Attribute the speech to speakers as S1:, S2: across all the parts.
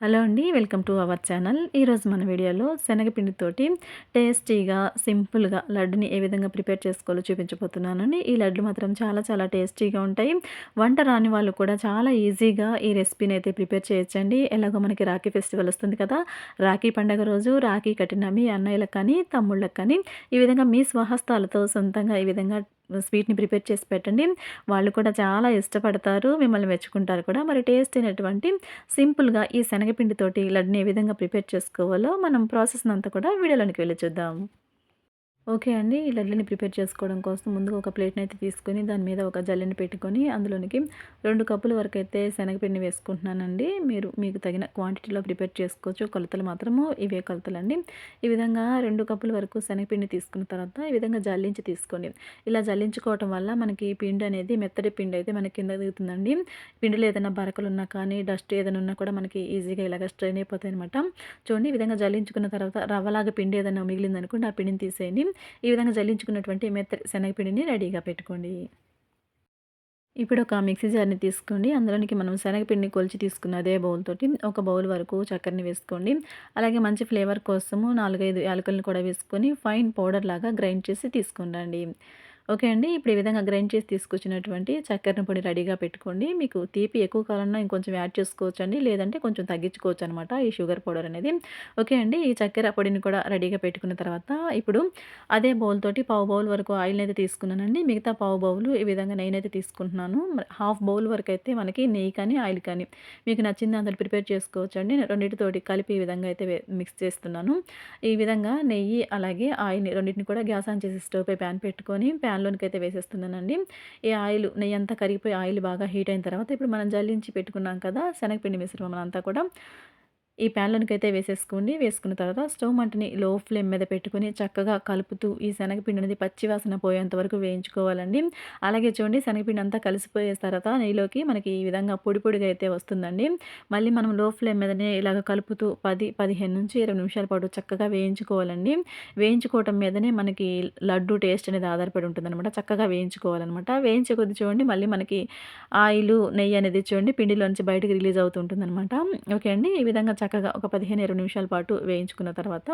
S1: Hello అండి welcome to our channel. ఈరోజు మన వీడియోలో శనగపిండితోటి టేస్టీగా సింపుల్గా లడ్డుని ఏ విధంగా ప్రిపేర్ చేసుకోవాలో చూపించబోతున్నానండి. ఈ లడ్డు మాత్రం చాలా చాలా టేస్టీగా ఉంటాయి. వంట రాని వాళ్ళు కూడా చాలా ఈజీగా ఈ రెసిపీని అయితే ప్రిపేర్ చేయొచ్చండి. ఎలాగో మనకి రాఖీ ఫెస్టివల్ వస్తుంది కదా రాఖీ పండగ రోజు రాఖీ కట్టిన మీ అన్నయ్యలకు కానీ తమ్ముళ్ళకి కానీ ఈ విధంగా మీ స్వహస్తాలతో సొంతంగా ఈ విధంగా స్వీట్ని ప్రిపేర్ చేసి పెట్టండి. వాళ్ళు కూడా చాలా ఇష్టపడతారు మిమ్మల్ని మెచ్చుకుంటారు కూడా. మరి టేస్ట్ అయినటువంటి సింపుల్గా ఈ శనగపిండితోటి లడ్ని ఏ విధంగా ప్రిపేర్ చేసుకోవాలో మనం ప్రాసెస్ అంతా కూడా వీడియోలోనికి వెళ్ళి చూద్దాం. ఓకే అండి. ఈ లడ్లని ప్రిపేర్ చేసుకోవడం కోసం ముందుగా ఒక ప్లేట్ని అయితే తీసుకొని దాని మీద ఒక జల్లెని పెట్టుకొని అందులోనికి రెండు కప్పుల వరకు అయితే శనగపిండి వేసుకుంటున్నానండి. మీరు మీకు తగిన క్వాంటిటీలో ప్రిపేర్ చేసుకోవచ్చు. కొలతలు మాత్రము ఇవే కొలతలండి. ఈ విధంగా రెండు కప్పుల వరకు శనగపిండి తీసుకున్న తర్వాత ఈ విధంగా జల్లించి తీసుకోండి. ఇలా జల్లించుకోవటం వల్ల మనకి పిండి అనేది మెత్తడి పిండి అయితే మనకి కింద దిగుతుందండి. పిండిలో ఏదైనా బరకలు ఉన్నా కానీ డస్ట్ ఏదైనా ఉన్నా కూడా మనకి ఈజీగా ఇలాగ స్ట్రెయిన్ అయిపోతాయి అనమాట చూడండి ఈ విధంగా జల్లించుకున్న తర్వాత రవ్వలాగా పిండి ఏదైనా మిగిలిందనుకోండి ఆ పిండిని తీసేయండి. ఈ విధంగా జల్లించుకున్నటువంటి మెత్త శనగపిండిని రెడీగా పెట్టుకోండి. ఇప్పుడు ఒక మిక్సీ జార్ని తీసుకోండి. అందులోనికి మనం శనగపిండిని కొలిచి తీసుకున్న అదే బౌల్ తోటి ఒక బౌల్ వరకు చక్కెరని వేసుకోండి. అలాగే మంచి ఫ్లేవర్ కోసము నాలుగైదు యాలకులను కూడా వేసుకొని ఫైన్ పౌడర్ లాగా గ్రైండ్ చేసి తీసుకుండండి. ఓకే అండి. ఇప్పుడు ఈ విధంగా గ్రైండ్ చేసి తీసుకొచ్చినటువంటి చక్కెరని పొడి రెడీగా పెట్టుకోండి. మీకు తీపి ఎక్కువ కాలంలో ఇంకొంచెం యాడ్ చేసుకోవచ్చు అండి లేదంటే కొంచెం తగ్గించుకోవచ్చు అనమాట ఈ షుగర్ పౌడర్ అనేది. ఓకే అండి. ఈ చక్కెర పొడిని కూడా రెడీగా పెట్టుకున్న తర్వాత ఇప్పుడు అదే బౌల్ తోటి పావు బౌల్ వరకు ఆయిల్ అయితే తీసుకున్నానండి. మిగతా పావు బౌల్ ఈ విధంగా నేనైతే తీసుకుంటున్నాను. హాఫ్ బౌల్ వరకు అయితే మనకి నెయ్యి కానీ ఆయిల్ కానీ మీకు నచ్చింది అందులో ప్రిపేర్ చేసుకోవచ్చు అండి రెండింటితోటి కలిపి ఈ విధంగా అయితే మిక్స్ చేస్తున్నాను. ఈ విధంగా నెయ్యి అలాగే ఆయిల్ రెండింటిని కూడా గ్యాస్ ఆన్ చేసి స్టవ్ పై ప్యాన్ పెట్టుకొని ప్యాన్ ప్యాన్లోనికి అయితే వేసేస్తున్నానండి. ఈ ఆయిల్ నెయ్యి అంతా కరిగిపోయి ఆయిల్ బాగా హీట్ అయిన తర్వాత ఇప్పుడు మనం జల్లించి పెట్టుకున్నాం కదా శనగపిండి మిశ్రమం అంతా కూడా. ఈ ప్యాన్లోనికి అయితే వేసేసుకోండి. వేసుకున్న తర్వాత స్టవ్ మంటని లో ఫ్లేమ్ మీద పెట్టుకుని చక్కగా కలుపుతూ ఈ శనగపిండి అనేది పచ్చివాసన పోయేంత వరకు వేయించుకోవాలండి. అలాగే చూడండి శనగపిండి అంతా కలిసిపోయే తర్వాత నెయ్యిలోకి మనకి ఈ విధంగా పొడి పొడిగా అయితే వస్తుందండి. మళ్ళీ మనం లో ఫ్లేమ్ మీదనే ఇలాగ కలుపుతూ పది పదిహేను నుంచి ఇరవై నిమిషాల పాటు చక్కగా వేయించుకోవాలండి. వేయించుకోవటం మీదనే మనకి లడ్డు టేస్ట్ అనేది ఆధారపడి ఉంటుందన్నమాట. చక్కగా వేయించుకోవాలన్నమాట. వేయించే కొద్ది చూడండి మళ్ళీ మనకి ఆయిల్ నెయ్యి అనేది చూడండి పిండిలోంచి బయటకు రిలీజ్ అవుతుంటుందన్నమాట ఓకే అండి. ఈ విధంగా చక్కగా ఒక పదిహేను ఇరవై నిమిషాల పాటు వేయించుకున్న తర్వాత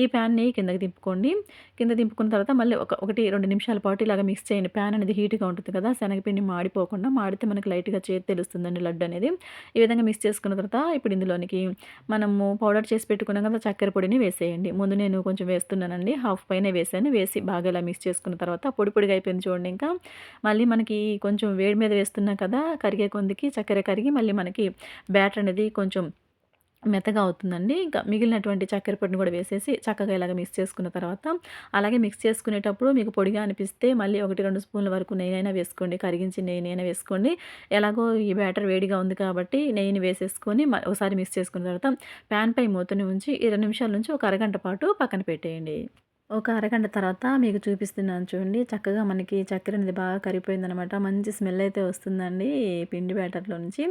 S1: ఈ ప్యాన్ని కిందకి దింపుకోండి. కింద దింపుకున్న తర్వాత మళ్ళీ ఒక ఒకటి రెండు నిమిషాల పాటు ఇలాగ మిక్స్ చేయండి. ప్యాన్ అనేది హీట్గా ఉంటుంది కదా శనగపిండి మాడిపోకుండా మాడితే మనకి లైట్గా చేతి తెలుస్తుందండి లడ్డు అనేది. ఈ విధంగా మిక్స్ చేసుకున్న తర్వాత ఇప్పుడు ఇందులోనికి మనము పౌడర్ చేసి పెట్టుకున్నాం కదా చక్కెర పొడిని వేసేయండి. ముందు నేను కొంచెం వేస్తున్నానండి. హాఫ్ పైన వేసాను. వేసి బాగా ఇలా మిక్స్ చేసుకున్న తర్వాత పొడి పొడిగా అయిపోయింది చూడండి ఇంకా. మళ్ళీ మనకి కొంచెం వేడి మీద వేస్తున్నాం కదా కరిగే కొందికి చక్కెర కరిగి మళ్ళీ మనకి బ్యాటర్ అనేది కొంచెం మెత్తగా అవుతుందండి. ఇంకా మిగిలినటువంటి చక్కెర పొడిని కూడా వేసేసి చక్కగా ఇలాగ మిక్స్ చేసుకున్న తర్వాత అలాగే మిక్స్ చేసుకునేటప్పుడు మీకు పొడిగా అనిపిస్తే మళ్ళీ ఒకటి రెండు స్పూన్ల వరకు నెయ్యినైనా వేసుకోండి. కరిగించి నెయ్యినైనా వేసుకోండి. ఎలాగో ఈ బ్యాటర్ వేడిగా ఉంది కాబట్టి నెయ్యిని వేసేసుకొని ఒకసారి మిక్స్ చేసుకున్న తర్వాత ప్యాన్ పై మూతని ఉంచి ఇరవై నిమిషాల నుంచి ఒక అరగంట పాటు పక్కన పెట్టేయండి. ఒక అరగంట తర్వాత మీకు చూపిస్తున్నాను చూడండి. చక్కగా మనకి చక్కెర అనేది బాగా కరిగిపోయిందనమాట మంచి స్మెల్ అయితే వస్తుందండి పిండి బ్యాటర్లో నుంచి.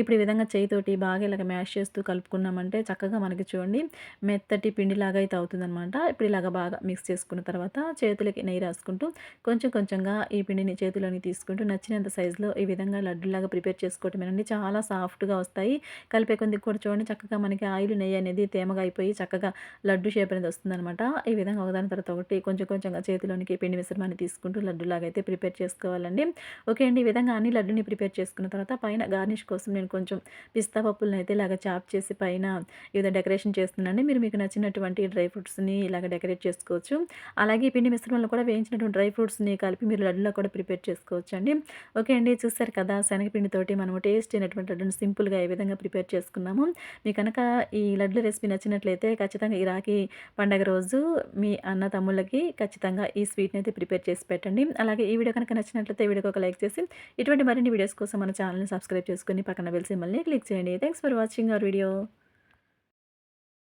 S1: ఇప్పుడు ఈ విధంగా చేయితోటి బాగా ఇలాగ మ్యాష్ చేస్తూ కలుపుకున్నామంటే చక్కగా మనకి చూడండి మెత్తటి పిండిలాగా అయితే అవుతుందనమాట ఇప్పుడు ఇలాగ బాగా మిక్స్ చేసుకున్న తర్వాత చేతులకి నెయ్యి రాసుకుంటూ కొంచెం కొంచెంగా ఈ పిండిని చేతిలోని తీసుకుంటూ నచ్చినంత సైజులో ఈ విధంగా లడ్డులాగా ప్రిపేర్ చేసుకోవటమేనండి. చాలా సాఫ్ట్గా వస్తాయి. కలిపే కొద్ది కూడా చూడండి. చక్కగా మనకి ఆయిల్ నెయ్యి అనేది తేమగా అయిపోయి చక్కగా లడ్డు షేప్ అనేది వస్తుందనమాట ఈ విధంగా ఒకదాని తర్వాత ఒకటి కొంచెం కొంచెంగా చేతిలోనికి పిండి మిశ్రమాన్ని తీసుకుంటూ లడ్డులాగా అయితే ప్రిపేర్ చేసుకోవాలండి. ఓకే అండి ఈ విధంగా అన్ని లడ్డుని ప్రిపేర్ చేసుకున్న తర్వాత పైన గార్నిష్ కోసం నేను కొంచెం పిస్తా పప్పులను అయితే ఇలాగ చాప్ చేసి పైన వివిధ డెకరేషన్ చేస్తున్నానండి. మీరు మీకు నచ్చినటువంటి డ్రై ఫ్రూట్స్ని ఇలాగ డెకరేట్ చేసుకోవచ్చు. అలాగే పిండి మిశ్రమంలో కూడా వేయించినటువంటి డ్రై ఫ్రూట్స్ని కలిపి మీరు లడ్డులో కూడా ప్రిపేర్ చేసుకోవచ్చు అండి ఓకే అండి చూస్తారు కదా శనగపిండితోటి మనము టేస్ట్ అయినటువంటి లడ్డును సింపుల్గా ఏ విధంగా ప్రిపేర్ చేసుకున్నాము. మీ కనుక ఈ లడ్డు రెసిపీ నచ్చినట్లయితే ఖచ్చితంగా ఈ రాఖీ పండగ రోజు మీ అన్న తమ్ముళ్ళకి ఖచ్చితంగా ఈ స్వీట్ని అయితే ప్రిపేర్ చేసి పెట్టండి. అలాగే ఈ వీడియో కనుక నచ్చినట్లయితే వీడియోకి ఒక లైక్ చేసి ఇటువంటి మరిన్ని వీడియోస్ కోసం మన ఛానల్ని సబ్స్క్రైబ్ చేసుకుని పక్కన వెలిసి మళ్ళీ క్లిక్ చేయండి. Thanks for watching our video